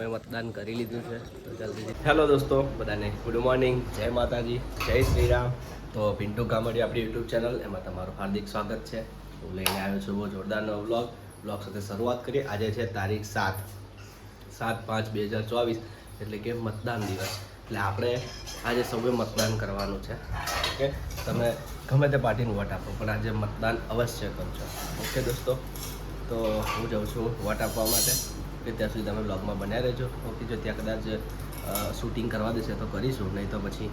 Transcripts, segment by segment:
મેં મતદાન કરી લીધું છે. હેલો દોસ્તો, બધાને ગુડ મોર્નિંગ, જય માતાજી, જય શ્રી રામ તો પિન્ટુ કામડી આપણી યુટ્યુબ ચેનલ એમાં તમારું હાર્દિક સ્વાગત છે. હું લઈને આવ્યો છું બહુ જોરદારનો વ્લોગ વ્લોગ સાથે શરૂઆત કરીએ. આજે છે તારીખ સાત સાત પાંચ બે હજાર ચોવીસ, એટલે કે મતદાન દિવસ. એટલે આપણે આજે સૌએ મતદાન કરવાનું છે. ઓકે? તમે ગમે તે પાર્ટીનું વોટ આપો, પણ આજે મતદાન અવશ્ય કરજો. ઓકે દોસ્તો? તો હું જાઉં છું વોટ આપવા માટે. કે ત્યાં સુધી તમે બ્લોગમાં બન્યા રહેજો. ઓકે જો ત્યાં કદાચ શૂટિંગ કરવા દેશે તો કરીશું નહીં તો પછી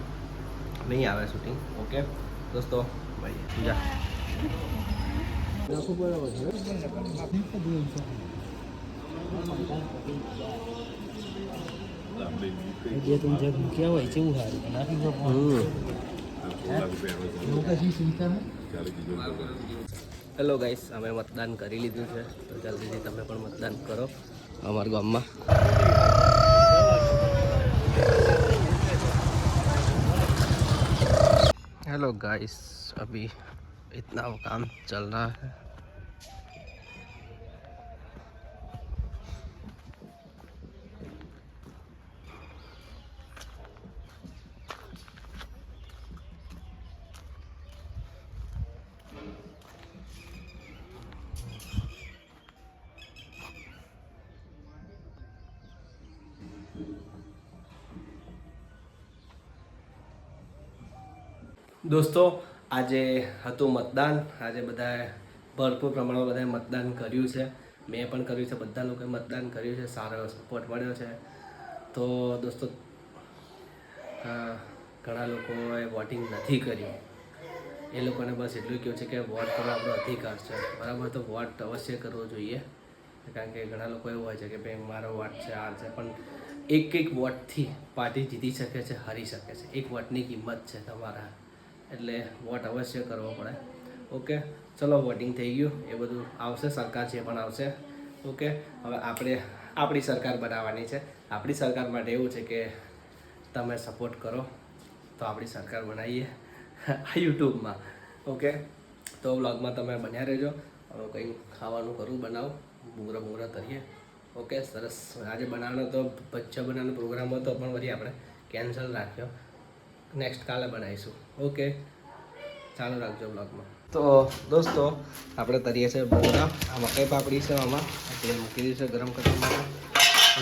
નહીં આવે શૂટિંગ ઓકે દોસ્તો મળીએ. જા. જે તું જે મૂક્યા હોય કેવું સારું નાખી દો હેલો ગાઈસ અમે મતદાન કરી લીધું છે તો જલ્દીથી તમે પણ મતદાન કરો અમારા ગામમાં हेलो गाइस अभी इतना काम चल रहा है દોસ્તો, આજે હતું મતદાન. આજે બધાએ ભરપૂર પ્રમાણમાં બધાએ મતદાન કર્યું છે. મેં પણ કર્યું છે, બધા લોકોએ મતદાન કર્યું છે, સારો સપોર્ટ મળ્યો છે. તો દોસ્તો ઘણા લોકોએ વોટિંગ નથી કર્યું. એ લોકોને બસ એટલું કહ્યું છે કે વોટ કરવો આપણો અધિકાર છે. બરાબર, તો વોટ અવશ્ય કરવો જોઈએ. કારણ કે ઘણા લોકો એવું હોય છે કે ભાઈ, મારો વોટ છે, આ છે, પણ એક એક વોટથી પાર્ટી જીતી શકે છે, હારી શકે છે. એક વોટની કિંમત છે તમારા એટલે વોટ અવશ્ય કરવો પડે. ઓકે, ચલો વોટિંગ થઈ ગયું. એ બધું આવશે, સરકાર જે પણ આવશે. ઓકે, હવે આપણે આપણી સરકાર બનાવવાની છે. આપણી સરકાર માટે એવું છે કે તમે સપોર્ટ કરો, તો આપણી સરકાર બનાવીએ આ યુટ્યુબમાં. ઓકે, તો વ્લોગમાં તમે બન્યા રહેજો. હવે કંઈ ખાવાનું કરું બનાવું. બુંગરા બુંગરા તરીએ ઓકે, સરસ. આજે બનાવવાનો તો બચ્ચા બનાવવાનો પ્રોગ્રામ હતો, પણ વળી આપણે કેન્સલ રાખ્યો. નેક્સ્ટ કાલે બનાવીશું. ઓકે ચાલુ રાખજો બ્લોગમાં તો દોસ્તો આપણે તરીએ છે બુંગરા આ મકાઈ પાપડી છે આમાં. આપણે મૂકી દીધું છે ગરમ કરવા માટે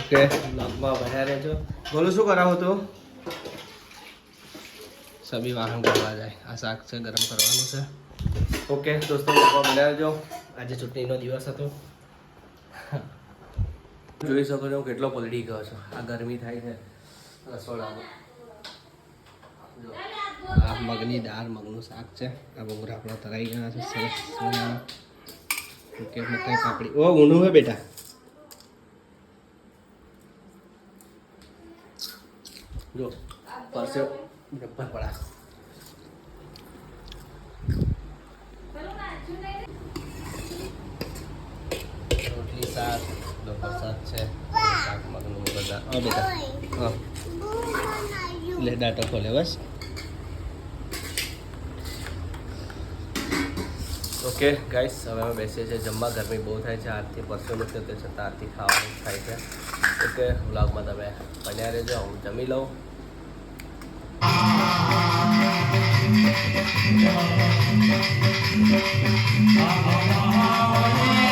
ઓકે બ્લોગમાં ભર્યા રહેજો. બોલું શું કરાવો તો? સભી વાહન કરવા જાય. આ શાક છે ગરમ કરવાનું છે. ઓકે દોસ્તો બ્લોગમાં બનાવજો રહેજો. આજે ચૂંટણીનો દિવસ હતો. જોઈ શકો છો હું કેટલો પલટી ગયો છું. આ ગરમી થાય છે. રસોડામાં. આ મગની દાળ મગનું શાક છે આ ભૂંગરા આપણા તરાઈ ગયા છે સરસ મજાના. ઓકે મકાઈ પાપડી ઓ ઊંડું હે બેટા જો પરસે જબ્બર પડા રોટલી શાક લો પ્રસાદ છે શાક મગનું બધા હા બેટા હા લે ડાટો ખોલે બસ. ઓકે ગાઈસ હવે અમે બેસીએ છીએ જમવા. ગરમી બહુ થાય છે. આજથી પરસો નથી તે છતાં આજથી ખાવાનું થાય છે. ઓકે વ્લોગમાં તમે બન્યા રહેજો. હું જમી લઉં. દોસ્તો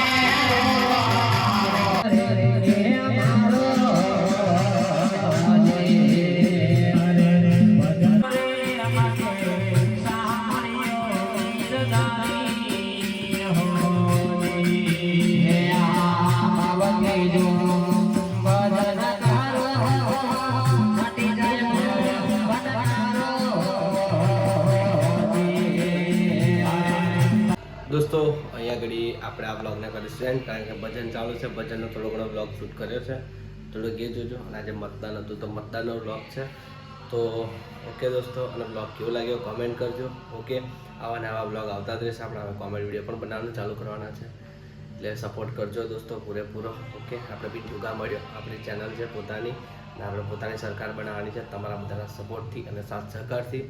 ઘડી આપણે આ બ્લોગને કરીશું કારણ કે ભજન ચાલુ છે, ભજનનો થોડો ઘણો બ્લોગ શૂટ કર્યો છે. થોડું એ જોજો, અને આજે મતદાન હતું, તો મતદાનનો બ્લોગ છે. તો ઓકે દોસ્તો, અને બ્લોગ કેવો લાગ્યો કોમેન્ટ કરજો ઓકે આવા ને આવા બ્લોગ આવતા જ રહેશે, આપણે હવે કોમેડી વીડિયો પણ બનાવવાનું ચાલુ કરવાના છે. એટલે સપોર્ટ કરજો દોસ્તો, પૂરેપૂરો ઓકે આપણે બી ઠુગા મળ્યો, આપણી ચેનલ છે પોતાની અને આપણે પોતાની સરકાર બનાવવાની છે, તમારા બધાના સપોર્ટથી અને સાથ સહકારથી.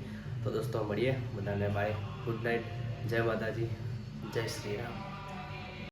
તો દોસ્તો, મળીએ બધાને બાય ગુડ નાઇટ જય માતાજી. જય શ્રી રામ